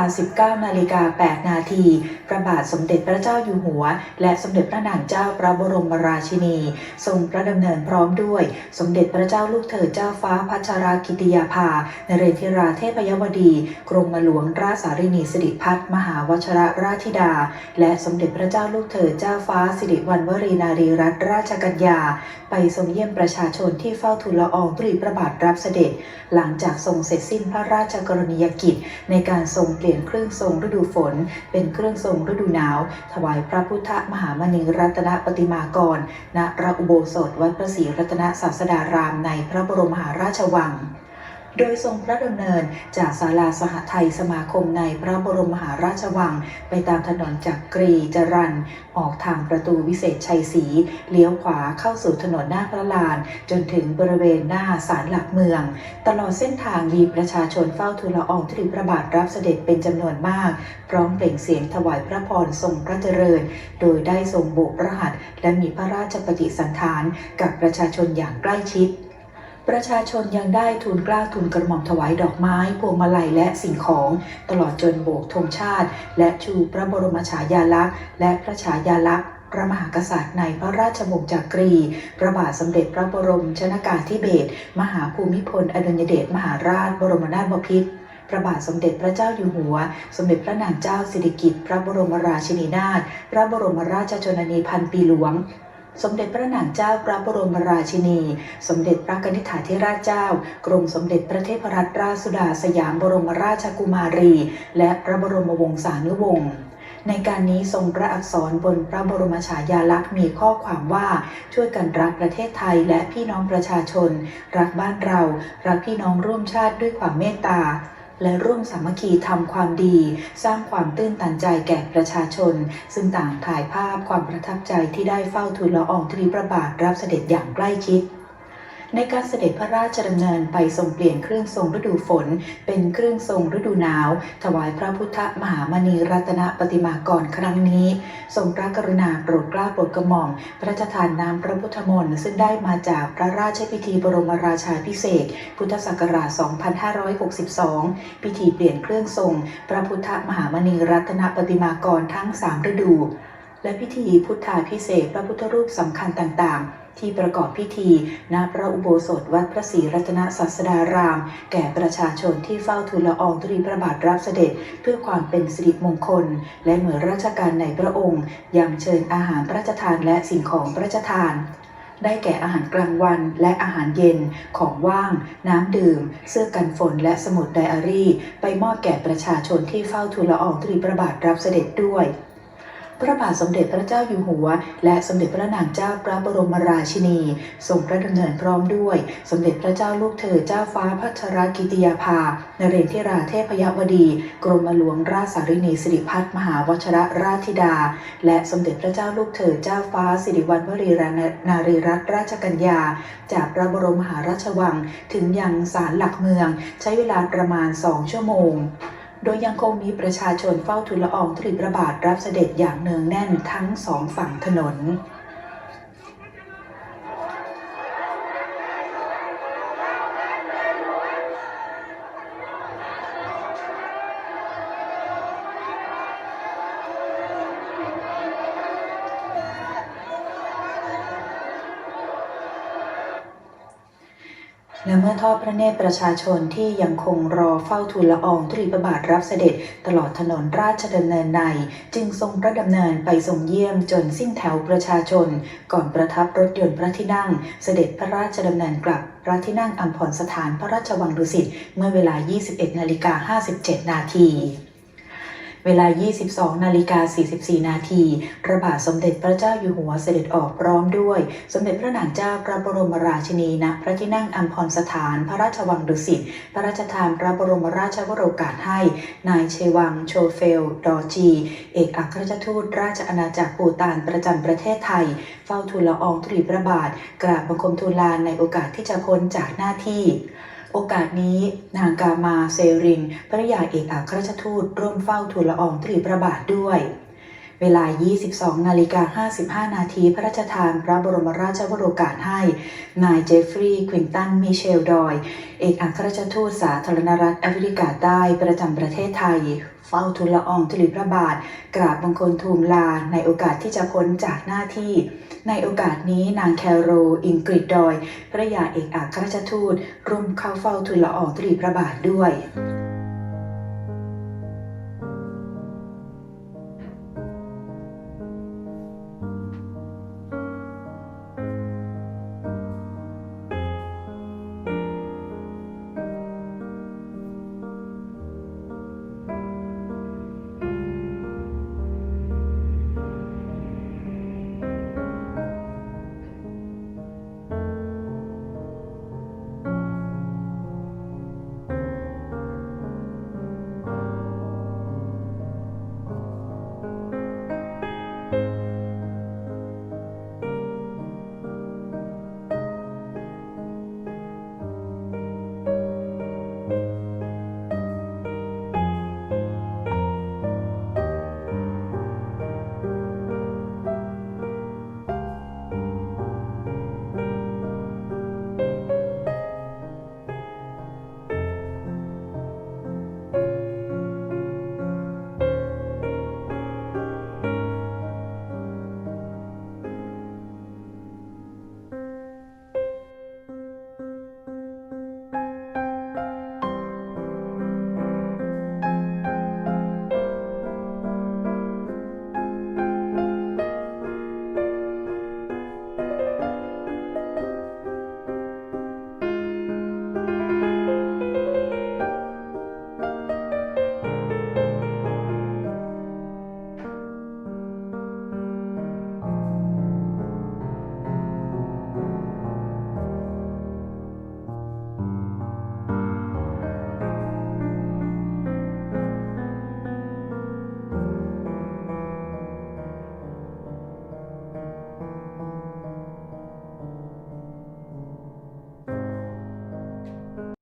า 19 นาฬิกา 8 นาที พระบาทสมเด็จพระเจ้าอยู่หัว และสมเด็จพระนางเจ้าพระบรมราชินี ทรงพระดำเนินพร้อมด้วย สมเด็จพระเจ้าลูกเธอเจ้าฟ้าพัชรากิติยาภา นเรนทิราเทพยวดี กรมหลวงราชสารินีสิริพัฒน์มหาวชระราชธิดา และสมเด็จพระเจ้าลูกเธอเจ้าฟ้าสิริวัณวรีนารีรัตนราชกัญญา ไปทรงเยี่ยมประชาชนที่เฝ้าทูลละอองธุลีพระบาทรับเสด็จ หลังจากทรงเสร็จสิ้นพระราชกรณียกิจในการทรงเปลี่ยนเครื่องทรงฤดูฝน เป็นเครื่องทรงฤดูหนาว ถวายพระพุทธมหามณีรัตนปฏิมากร ณ พระอุโบสถวัดพระศรีรัตนศาสดารามในพระบรมมหาราชวัง โดยทรงพระดำเนินจากศาลาสหไทยสมาคมในพระบรมมหาราชวัง ไปตามถนนจักกรีจรัน ออกทางประตูวิเศษชัยศรีเลี้ยวขวาเข้าสู่ถนนหน้าพระลาน จนถึงบริเวณหน้าศาลหลักเมือง ตลอดเส้นทางมีประชาชนเฝ้าทูลละอองธุลีพระบาทรับเสด็จเป็นจำนวนมาก พร้อมเปล่งเสียงถวายพระพรทรงพระเจริญ โดยได้ทรงโบกพระหัตถ์และมีพระราชปฏิสันถานกับประชาชนอย่างใกล้ชิด ประชาชนยังได้ทูลกล้าทูลกระหม่อมถวายดอกไม้ พวงมาลัยและสิ่งของ ตลอดจนโบกธงชาติ และชูพระบรมฉายาลักษณ์ และพระฉายาลักษณ์พระมหากษัตริย์ในพระราชวงศ์จักรี พระบาทสมเด็จพระบรมชนากาธิเบศร มหาภูมิพล อดุลยเดชมหาราช บรมนาถบพิตรพระบาทสมเด็จพระเจ้าอยู่หัว สมเด็จพระนางเจ้าสิริกิติ์ พระบรมราชินีนาถ พระบรมราชชนนีพันปีหลวง สมเด็จพระนางเจ้าพระบรมราชินี สมเด็จพระกนิษฐาธิราชเจ้า กรมสมเด็จพระเทพรัตนราชสุดาสยามบรมราชกุมารี และพระบรมวงศานุวงศ์ในการนี้ทรงพระอักษรบนพระบรมฉายาลักษณ์มีข้อความว่าช่วยกันรักประเทศไทยและพี่น้องประชาชน รักบ้านเรา รักพี่น้องร่วมชาติด้วยความเมตตา และร่วมสามัคคีทำความดี สร้างความตื้นตันใจแก่ประชาชน ซึ่งต่างถ่ายภาพความประทับใจที่ได้เฝ้าทูลละอองธุลีพระบาทรับเสด็จอย่างใกล้ชิด ในการเสด็จพระราชดำเนินไปทรงเปลี่ยนเครื่องทรงฤดูฝน เป็นเครื่องทรงฤดูหนาว ถวายพระพุทธมหามณีรัตนปฏิมากรครั้งนี้ ทรงพระกรุณาโปรดเกล้าโปรดกระหม่อม พระราชทานน้ำพระพุทธมนต์ซึ่งได้มาจากพระราชพิธีบรมราชาพิเศษ พุทธศักราช 2562 พิธีเปลี่ยนเครื่องทรง พระพุทธมหามณีรัตนปฏิมากรทั้ง 3 ฤดู และพิธีพุทธาพิเศษพระพุทธรูปสำคัญต่างๆ ที่ประกอบพิธีณพระอุโบสถวัดพระศรีรัตนศาสดาราม แก่ประชาชนที่เฝ้าทูลละอองธุลีพระบาทรับเสด็จ เพื่อความเป็นสิริมงคล และหน่วยราชการในพระองค์ยังเชิญอาหารพระราชทานและสิ่งของพระราชทานได้แก่อาหารกลางวันและอาหารเย็น ของว่าง น้ำดื่ม เสื้อกันฝนและสมุดไดอารี่ ไปมอบแก่ประชาชนที่เฝ้าทูลละอองธุลีพระบาทรับเสด็จด้วย พระบาทสมเด็จพระเจ้าอยู่หัว และสมเด็จพระนางเจ้าพระบรมราชินีทรงพระดำเนินพร้อมด้วย สมเด็จพระเจ้าลูกเธอเจ้าฟ้าพัชรกิติยาภานเรนทิราเทพยวดี กรมหลวงราชสารินีสิริพัฒมหาวชรราชธิดา และสมเด็จพระเจ้าลูกเธอเจ้าฟ้าสิริวัณวรีนารีรัตนราชกัญญา จากพระบรมมหาราชวัง ถึงยังศาลหลักเมือง ใช้เวลาประมาณ 2 ชั่วโมง โดยยังคงมีประชาชนเฝ้าทูลละอองธุลีพระบาทรับเสด็จอย่างเนืองแน่นทั้งสองฝั่งถนน และเมื่อทอดพระเนตรประชาชนที่ยังคงรอเฝ้าทูลละอองธุลีพระบาทรับเสด็จตลอดถนนราชดำเนินใน จึงทรงพระดำเนินไปทรงเยี่ยมจนสิ้นแถวประชาชน ก่อนประทับรถยนต์พระที่นั่ง เสด็จพระราชดำเนินกลับพระที่นั่งอัมพรสถานพระราชวังดุสิตเมื่อเวลา 21นาฬิกา57 นาที เวลา 22 นาฬิกา 44 นาที พระบาทสมเด็จพระเจ้าอยู่หัวเสด็จออกพร้อมด้วย สมเด็จพระนางเจ้าพระบรมราชินีณพระที่นั่งอัมพรสถาน พระราชวังดุสิต พระราชทานพระบรมราชวโรกาสให้ นายเชวัง โชเฟล ดอจี เอกอัครราชทูตราชอาณาจักรปูตานประจำประเทศไทย เฝ้าทูลละอองธุลีพระบาท กราบบังคมทูลลาในโอกาสที่จะพ้นจากหน้าที่ โอกาสนี้นางกามาเซริงภริยาเอกอัครราชทูตร่วมเฝ้าทูลละอองตรีพระบาทด้วย เวลา 22 นาฬิกา 55 นาที พระราชทานพระบรมราชวโรกาสให้ นายเจฟฟรีย์ควินตัน มิเชล ดอย เอกอัครราชทูตสาธารณรัฐแอฟริกาใต้ประจำประเทศไทย เฝ้าทูลละอองธุลีพระบาท กราบบังคลทูลลา ในโอกาสที่จะพ้นจากหน้าที่ ในโอกาสนี้นางแคโร อิงกริดดอย พระยาเอกอัครราชทูตร่วมเข้าเฝ้าทูลละอองธุลีพระบาทด้วย